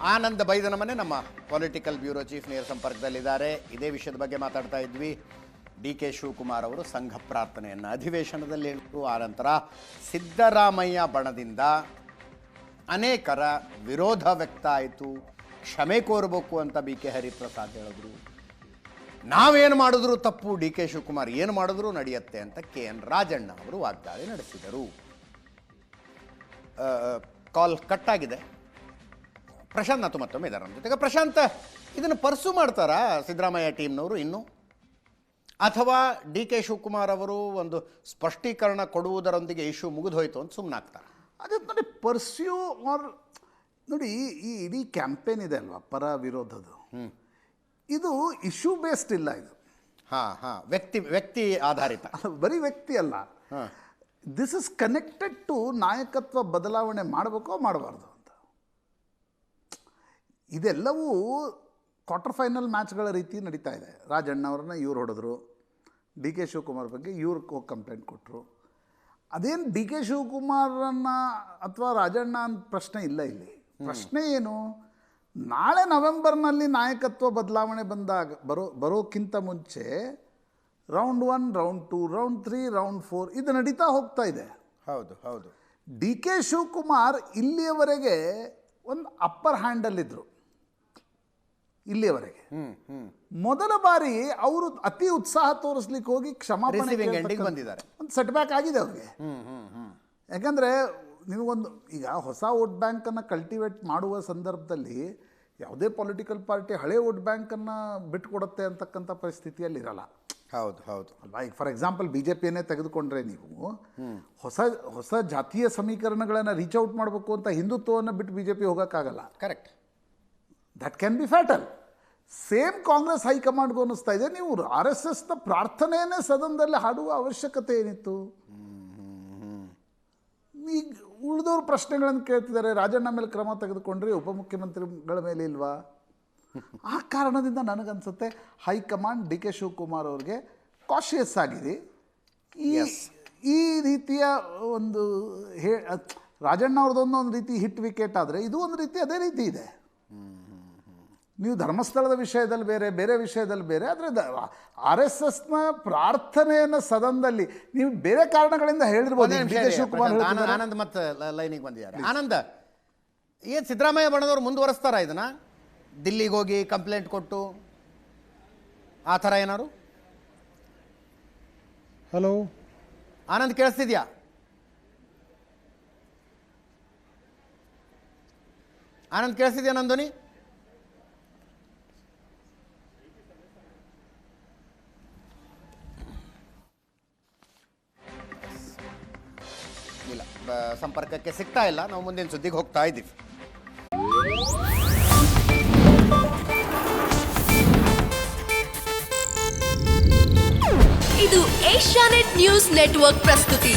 ಆನಂದ್ ಬೈದನ ಮನೆ ನಮ್ಮ political bureau chief ನೇರ ಸಂಪರ್ಕದಲ್ಲಿದ್ದಾರೆ. ಇದೇ ವಿಷಯದ ಬಗ್ಗೆ ಮಾತಾಡ್ತಾ ಇದ್ವಿ. ಡಿ ಕೆ ಶಿವಕುಮಾರ್ ಅವರು ಸಂಘ ಪ್ರಾರ್ಥನೆಯನ್ನು ಅಧಿವೇಶನದಲ್ಲಿ ಹೇಳಿದ್ರು. ಆನಂತರ ಸಿದ್ದರಾಮಯ್ಯ ಬಣದಿಂದ ಅನೇಕರ ವಿರೋಧ ವ್ಯಕ್ತ ಆಯಿತು. ಕ್ಷಮೆ ಕೋರಬೇಕು ಅಂತ ಬಿ ಕೆ ಹರಿಪ್ರಸಾದ್ ಹೇಳಿದ್ರು. ನಾವೇನು ಮಾಡಿದ್ರು ತಪ್ಪು? ಡಿ ಕೆ ಶಿವಕುಮಾರ್ ಏನು ಮಾಡಿದ್ರು ನಡೆಯುತ್ತೆ ಅಂತ ಕೆ ಎನ್ ರಾಜಣ್ಣ ಅವರು ವಾಗ್ದಾಳಿ ನಡೆಸಿದರು. ಕಾಲ್ ಕಟ್ ಆಗಿದೆ. ಪ್ರಶಾಂತ್ ಅಥವಾ ಮತ್ತೊಮ್ಮೆ ಇದ್ದಾರೆ ನಮ್ಮ ಜೊತೆಗೆ. ಪ್ರಶಾಂತ್ ಇದನ್ನು ಪರ್ಸು ಮಾಡ್ತಾರಾ ಸಿದ್ದರಾಮಯ್ಯ ಟೀಮ್ನವರು ಇನ್ನು? ಅಥವಾ ಡಿ ಕೆ ಶಿವಕುಮಾರ್ ಅವರು ಒಂದು ಸ್ಪಷ್ಟೀಕರಣ ಕೊಡುವುದರೊಂದಿಗೆ ಇಶ್ಯೂ ಮುಗಿದು ಹೋಯ್ತು ಅಂತ ಸುಮ್ಮನಾಗ್ತಾರೆ ಅದೇ ನೋಡಿ ಪರ್ಸ್ಯೂ ಆರ್ ನೋಡಿ ಈ ಇಡೀ ಕ್ಯಾಂಪೇನ್ ಇದೆ ಅಲ್ವಾ ಪರ ವಿರೋಧದ್ದು? ಇದು ಇಶ್ಯೂ ಬೇಸ್ಡ್ ಇಲ್ಲ ಇದು. ಹಾಂ ಹಾಂ ವ್ಯಕ್ತಿ ವ್ಯಕ್ತಿ ಆಧಾರಿತ. ಬರೀ ವ್ಯಕ್ತಿ ಅಲ್ಲ. ದಿಸ್ ಇಸ್ ಕನೆಕ್ಟೆಡ್ ಟು ನಾಯಕತ್ವ ಬದಲಾವಣೆ ಮಾಡಬೇಕೋ ಮಾಡಬಾರ್ದು? ಇದೆಲ್ಲವೂ ಕ್ವಾರ್ಟರ್ ಫೈನಲ್ ಮ್ಯಾಚ್ಗಳ ರೀತಿ ನಡೀತಾ ಇದೆ. ರಾಜಣ್ಣ ಅವ್ರನ್ನ ಇವ್ರು ಹೊಡೆದ್ರು. ಡಿ ಕೆ ಶಿವಕುಮಾರ್ ಬಗ್ಗೆ ಇವ್ರು ಹೋಗಿ ಕಂಪ್ಲೇಂಟ್ ಕೊಟ್ಟರು ಅದೇನು ಡಿ ಕೆ ಶಿವಕುಮಾರನ್ನ ಅಥವಾ ರಾಜಣ್ಣ ಅಂತ ಪ್ರಶ್ನೆ ಇಲ್ಲ ಇಲ್ಲಿ. ಪ್ರಶ್ನೆ ಏನು? ನಾಳೆ ನವೆಂಬರ್ನಲ್ಲಿ ನಾಯಕತ್ವ ಬದಲಾವಣೆ ಬಂದಾಗ ಬರೋ ಬರೋಕ್ಕಿಂತ ಮುಂಚೆ round one round two round three round four ಇದು ನಡೀತಾ ಹೋಗ್ತಾ ಇದೆ. ಹೌದು ಹೌದು. ಡಿ ಕೆ ಶಿವಕುಮಾರ್ ಇಲ್ಲಿಯವರೆಗೆ ಒಂದು ಅಪ್ಪರ್ ಹ್ಯಾಂಡಲ್ಲಿದ್ದರು ಇಲ್ಲಿಯವರೆಗೆ. ಮೊದಲ ಬಾರಿ ಅವರು ಅತಿ ಉತ್ಸಾಹ ತೋರಿಸ್ಲಿಕ್ಕೆ ಹೋಗಿ ಕ್ಷಮಾಪಣೆ ಬಂದಿದ್ದಾರೆ. ಒಂದು ಸೆಟ್ ಬ್ಯಾಕ್ ಆಗಿದೆ ಅವ್ರಿಗೆ. ಯಾಕಂದ್ರೆ ನಿಮಗೊಂದು ಈಗ ಹೊಸ ವೋಟ್ ಬ್ಯಾಂಕನ್ನು ಕಲ್ಟಿವೇಟ್ ಮಾಡುವ ಸಂದರ್ಭದಲ್ಲಿ ಯಾವುದೇ ಪೊಲಿಟಿಕಲ್ ಪಾರ್ಟಿ ಹಳೆ ವೋಟ್ ಬ್ಯಾಂಕನ್ನು ಬಿಟ್ಕೊಡುತ್ತೆ ಅಂತಕ್ಕಂಥ ಪರಿಸ್ಥಿತಿಯಲ್ಲಿ ಇರಲ್ಲ. ಹೌದು ಹೌದು. ಅಲ್ವಾ? ಈಗ ಫಾರ್ ಎಕ್ಸಾಂಪಲ್ ಬಿ ಜೆ ಪಿಯನ್ನೇ ತೆಗೆದುಕೊಂಡ್ರೆ ನೀವು ಹೊಸ ಹೊಸ ಜಾತೀಯ ಸಮೀಕರಣಗಳನ್ನು ರೀಚ್ ಔಟ್ ಮಾಡಬೇಕು ಅಂತ ಹಿಂದುತ್ವವನ್ನು ಬಿಟ್ಟು ಬಿ ಜೆ ಪಿ ಹೋಗೋಕ್ಕಾಗಲ್ಲ. Correct that can be fatal same Congress ಹೈಕಮಾಂಡ್ಗೂ ಅನ್ನಿಸ್ತಾ ಇದೆ. ನೀವು ಆರ್ ಎಸ್ ಎಸ್ನ ಪ್ರಾರ್ಥನೆಯೇ ಸದನದಲ್ಲಿ ಹಾಡುವ ಅವಶ್ಯಕತೆ ಏನಿತ್ತು? ಈಗ ಉಳಿದವ್ರ ಪ್ರಶ್ನೆಗಳನ್ನು ಕೇಳ್ತಿದ್ದಾರೆ. ರಾಜಣ್ಣ ಮೇಲೆ ಕ್ರಮ ತೆಗೆದುಕೊಂಡ್ರೆ ಉಪಮುಖ್ಯಮಂತ್ರಿಗಳ ಮೇಲೆ ಇಲ್ವಾ? ಆ ಕಾರಣದಿಂದ ನನಗನ್ಸುತ್ತೆ ಹೈಕಮಾಂಡ್ ಡಿ ಕೆ ಶಿವಕುಮಾರ್ ಅವ್ರಿಗೆ ಕಾಶಿಯಸ್ ಆಗಿದೆ. ಈ ಈ ರೀತಿಯ ಒಂದು ಹೇ ರಾಜಣ್ಣ ಅವ್ರದ್ದೊಂದು ಒಂದು ರೀತಿ ಹಿಟ್ ವಿಕೆಟ್ ಆದರೆ ಇದು ಒಂದು ರೀತಿ ಅದೇ ರೀತಿ ಇದೆ. ನೀವು ಧರ್ಮಸ್ಥಳದ ವಿಷಯದಲ್ಲಿ ಬೇರೆ ಬೇರೆ ವಿಷಯದಲ್ಲಿ ಬೇರೆ ಆದರೆ ಆರ್ ಎಸ್ ಎಸ್ನ ಪ್ರಾರ್ಥನೆಯನ್ನು ಸದನದಲ್ಲಿ ನೀವು ಬೇರೆ ಕಾರಣಗಳಿಂದ ಹೇಳಿರ್ಬೋದು. ಶಿವಕುಮಾರ್ ಆನಂದ್- ಮತ್ತು ಆನಂದ್ ಮತ್ತೆ ಲೈನಿಗೆ ಬಂದಿದ್ದಾರೆ. ಆನಂದ ಏನು ಸಿದ್ದರಾಮಯ್ಯ ಬಣ್ಣದವ್ರು ಮುಂದುವರೆಸ್ತಾರ ಇದನ್ನ? ದಿಲ್ಲಿಗೆ ಹೋಗಿ ಕಂಪ್ಲೇಂಟ್ ಕೊಟ್ಟು ಆ ಥರ ಏನಾರು ಹಲೋ? ಆನಂದ್ ಕೇಳಿಸ್ತಿದ್ಯಾ? ಆನಂದ್ ಕೇಳಿಸ್ತಿದ್ಯಾ ನಂದೋನಿ? ಬ- ಸಂಪರ್ಕಕ್ಕೆ ಸಿಗ್ತಾ ಇಲ್ಲ. ನಾವು ಮುಂದಿನ ಸುದ್ದಿಗೆ ಹೋಗ್ತಾ ಇದ್ದೀವಿ. ಇದು ಏಷ್ಯಾನೆಟ್ ನ್ಯೂಸ್ ನೆಟ್ವರ್ಕ್ ಪ್ರಸ್ತುತಿ.